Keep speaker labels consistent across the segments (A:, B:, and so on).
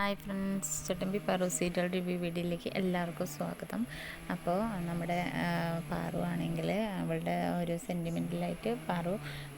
A: Hi friends Chattambi Paru serial review വീഡിയോയിലേക്ക് എല്ലാവർക്കും സ്വാഗതം. അപ്പോൾ നമ്മുടെ പാറു ആണെങ്കിൽ അവളുടെ ഒരു സെന്റിമെന്റലായിട്ട് പാറു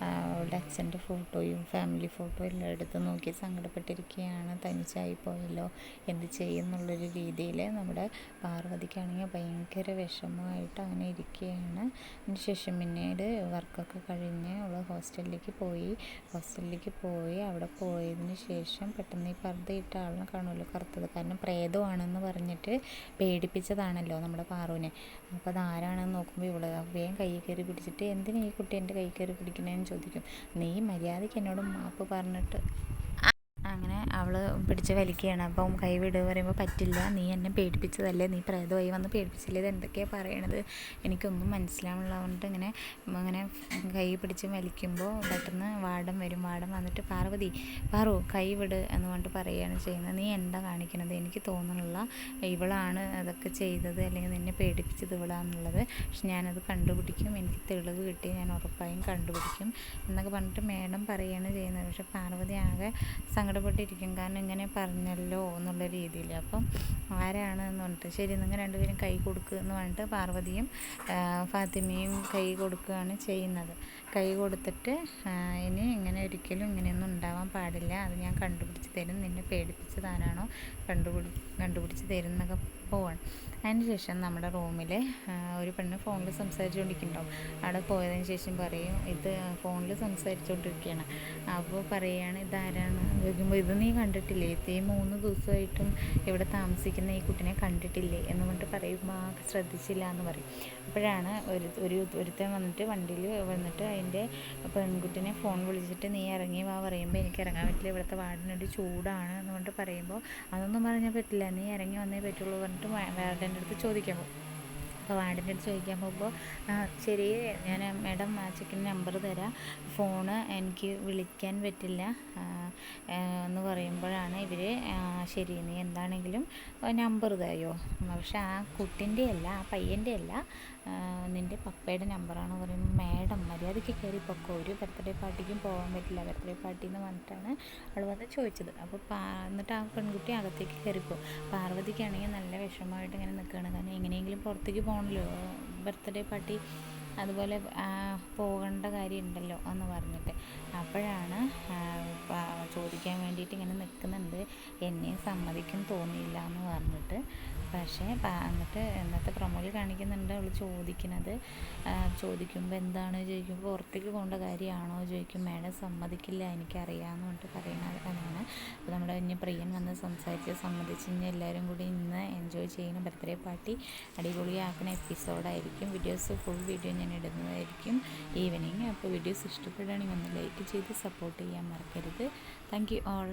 A: അവളുടെ അച്ഛന്റെ ഫോട്ടോയും ഫാമിലി ഫോട്ടോയും എല്ലാം എടുത്ത് നോക്കി സങ്കടപ്പെട്ടിരിക്കുകയാണ്. തനിച്ചായി പോയല്ലോ എന്ത് ചെയ്യുന്നുള്ളൊരു രീതിയിൽ നമ്മുടെ പാർവതിക്കാണെങ്കിൽ ഭയങ്കര വിഷമമായിട്ട് അങ്ങനെ ഇരിക്കുകയാണ്. അതിനുശേഷം പിന്നീട് വർക്കൊക്കെ കഴിഞ്ഞ് അവൾ ഹോസ്റ്റലിലേക്ക് പോയി. ഹോസ്റ്റലിലേക്ക് പോയി അവിടെ പോയതിന് ശേഷം പെട്ടെന്ന് ഈ പർദ്ദയിട്ട ആളിനെ കാണുമല്ലോ കറുത്തത്. കാരണം പ്രേതമാണെന്ന് പറഞ്ഞിട്ട് പേടിപ്പിച്ചതാണല്ലോ നമ്മുടെ പാറുവിനെ. അപ്പോൾ അതാരാണെന്ന് നോക്കുമ്പോൾ ഇവൾ വേഗം കൈ കയറി പിടിച്ചിട്ട് എന്തിനാ ഈ കുട്ടി എന്റെ കൈ കയറി പിടിക്കണേന്ന് ചോദിക്കും. നീ മര്യാദയ്ക്ക് എന്നോട് മാപ്പ് പറഞ്ഞിട്ട് അങ്ങനെ അവൾ പിടിച്ച് വലിക്കുകയാണ്. അപ്പം കൈ വിടുക പറയുമ്പോൾ പറ്റില്ല നീ എന്നെ പേടിപ്പിച്ചതല്ലേ? നീ പ്രേതമായി വന്ന് പേടിപ്പിച്ചില്ലേ? ഇത് എന്തൊക്കെയാണ് പറയണത്? എനിക്കൊന്നും മനസ്സിലാവുള്ളതുകൊണ്ട് ഇങ്ങനെ അങ്ങനെ കൈ പിടിച്ച് വലിക്കുമ്പോൾ പെട്ടെന്ന് വാടം വരും. വാടം വന്നിട്ട് പാർവതി പാറു കൈ വിട് എന്ന് പറഞ്ഞിട്ട് പറയുകയാണ് ചെയ്യുന്നത്. നീ എന്താ കാണിക്കുന്നത് എനിക്ക് തോന്നുന്നുള്ള ഇവളാണ് അതൊക്കെ ചെയ്തത്. അല്ലെങ്കിൽ നിന്നെ പേടിപ്പിച്ചത് ഇവളാന്നുള്ളത് പക്ഷെ ഞാനത് കണ്ടുപിടിക്കും. എനിക്ക് തെളിവ് കിട്ടി. ഞാൻ ഉറപ്പായും കണ്ടുപിടിക്കും. എന്നൊക്കെ പറഞ്ഞിട്ട് മേഡം പറയുകയാണ് ചെയ്യുന്നത്. പക്ഷെ പാർവതി ആകെ സങ്കടപ്പെട്ടിരിക്കും കാരണം ഇങ്ങനെ പറഞ്ഞല്ലോ എന്നുള്ള രീതിയിൽ. അപ്പം ആരാണ് എന്ന് പറഞ്ഞിട്ട് ശരി നിങ്ങൾ രണ്ടുപേരും കൈ കൊടുക്കുക എന്ന് പറഞ്ഞിട്ട് പാർവതിയും ഫാത്തിമയും കൈ കൊടുക്കുകയാണ് ചെയ്യുന്നത്. കൈ കൊടുത്തിട്ട് ഇനി ഇങ്ങനെ ഒരിക്കലും ഇങ്ങനെയൊന്നും ഉണ്ടാവാൻ പാടില്ല. അത് ഞാൻ കണ്ടുപിടിച്ച് തരും. നിന്നെ പേടിപ്പിച്ചതാരാണോ കണ്ടുപിടി കണ്ടുപിടിച്ച് തരും എന്നൊക്കെ പോവാണ്. അതിന് ശേഷം നമ്മുടെ റൂമിൽ ഒരു പെണ്ണ് ഫോണിൽ സംസാരിച്ചുകൊണ്ടിരിക്കുന്നുണ്ടാവും അവിടെ പോയതിന് ശേഷം പറയും ഇത് ഫോണിൽ സംസാരിച്ചുകൊണ്ടിരിക്കുകയാണ്. അപ്പോൾ പറയുകയാണ് ഇതാരാണ്? ചോദിക്കുമ്പോൾ ഇത് നീ കണ്ടിട്ടില്ലേ? ഈ മൂന്ന് ദിവസമായിട്ടും ഇവിടെ താമസിക്കുന്ന ഈ കുട്ടിനെ കണ്ടിട്ടില്ലേ? എന്ന് പറഞ്ഞിട്ട് പറയുമ്പോൾ ആ ശ്രദ്ധിച്ചില്ല എന്ന് പറയും. അപ്പോഴാണ് ഒരു ഒരു ഒരുത്തൻ വന്നിട്ട് വണ്ടിയിൽ വന്നിട്ട് അതിന്റെ പെൺകുട്ടിനെ ഫോൺ വിളിച്ചിട്ട് നീ ഇറങ്ങി വാ പറയുമ്പോൾ എനിക്ക് ഇറങ്ങാൻ പറ്റില്ല ഇവിടുത്തെ വാർഡിനൊരു ചൂടാണ് എന്ന് പറഞ്ഞിട്ട് പറയുമ്പോൾ അതൊന്നും പറഞ്ഞാൽ പറ്റില്ല നീ ഇറങ്ങി വന്നേ പറ്റുള്ളൂ പറഞ്ഞിട്ട് വാർഡന്റെ അടുത്ത് ചോദിക്കാൻ പോകും അപ്പോൾ വാർഡിന്റെ അടുത്ത് ചോദിക്കാൻ പോകുമ്പോൾ ശരി ഞാൻ മാഡം ആ നമ്പർ തരാം. ഫോണ് എനിക്ക് വിളിക്കാൻ പറ്റില്ല. എന്ന് പറയുമ്പോഴാണ് ഇവർ ശരി നീ എന്താണെങ്കിലും നമ്പർ തരുമോ പക്ഷെ ആ കുട്ടിന്റെ അല്ല ആ പയ്യന്റെ അല്ല നിന്റെ പപ്പയുടെ നമ്പറാണ്. പറയുമ്പോൾ മാഡം മര്യാദയ്ക്ക് കയറി പൊക്കോ. ഒരു ബർത്ത്ഡേ പാർട്ടിക്കും പോകാൻ പറ്റില്ല. ബർത്ത്ഡേ പാർട്ടി എന്ന് പറഞ്ഞിട്ടാണ് അവൾ വന്ന് ചോദിച്ചത്. അപ്പോൾ പാ എന്നിട്ട് ആ പെൺകുട്ടി അകത്തേക്ക് കയറിപ്പോ പാർവതിക്കാണെങ്കിൽ നല്ല വിഷമമായിട്ട് ഇങ്ങനെ നിൽക്കുകയാണ്. കാരണം എങ്ങനെയെങ്കിലും പുറത്തേക്ക് പോകണമല്ലോ ബർത്ത്ഡേ പാർട്ടി അതുപോലെ പോകേണ്ട കാര്യമുണ്ടല്ലോ എന്ന് പറഞ്ഞിട്ട്. അപ്പോഴാണ് ചോദിക്കാൻ വേണ്ടിയിട്ട് ഇങ്ങനെ നിൽക്കുന്നുണ്ട്. എന്നെ സമ്മതിക്കും തോന്നിയില്ല എന്ന് പറഞ്ഞിട്ട്. പക്ഷേ എന്നിട്ട് ഇന്നത്തെ പ്രൊമോയിൽ കാണിക്കുന്നുണ്ട് അവൾ ചോദിക്കുന്നത്. ചോദിക്കുമ്പോൾ എന്താണ്? ചോദിക്കുമ്പോൾ പുറത്തേക്ക് പോകേണ്ട കാര്യമാണോ? ചോദിക്കും മേഡം സമ്മതിക്കില്ല എനിക്കറിയാമെന്ന് പറഞ്ഞിട്ട് പറയുന്നത് അതാണ്. അപ്പോൾ നമ്മുടെ ഇനി പ്രിയൻ വന്ന് സംസാരിച്ച് സമ്മതിച്ച് ഇനി എല്ലാവരും കൂടി ഇന്ന് എൻജോയ് ചെയ്യുന്ന ബർത്ത്ഡേ പാർട്ടി അടിപൊളിയാക്കുന്ന എപ്പിസോഡായിരിക്കും വീഡിയോസ് ഫുൾ വീഡിയോ ഞാൻ ഇടുന്നതായിരിക്കും. ഈവനിങ് അപ്പോൾ വീഡിയോസ് ഇഷ്ടപ്പെടുകയാണെങ്കിൽ ഒന്ന് ലൈക്ക് ചെയ്ത് സപ്പോർട്ട് ചെയ്യാൻ മറക്കരുത്. Thank you all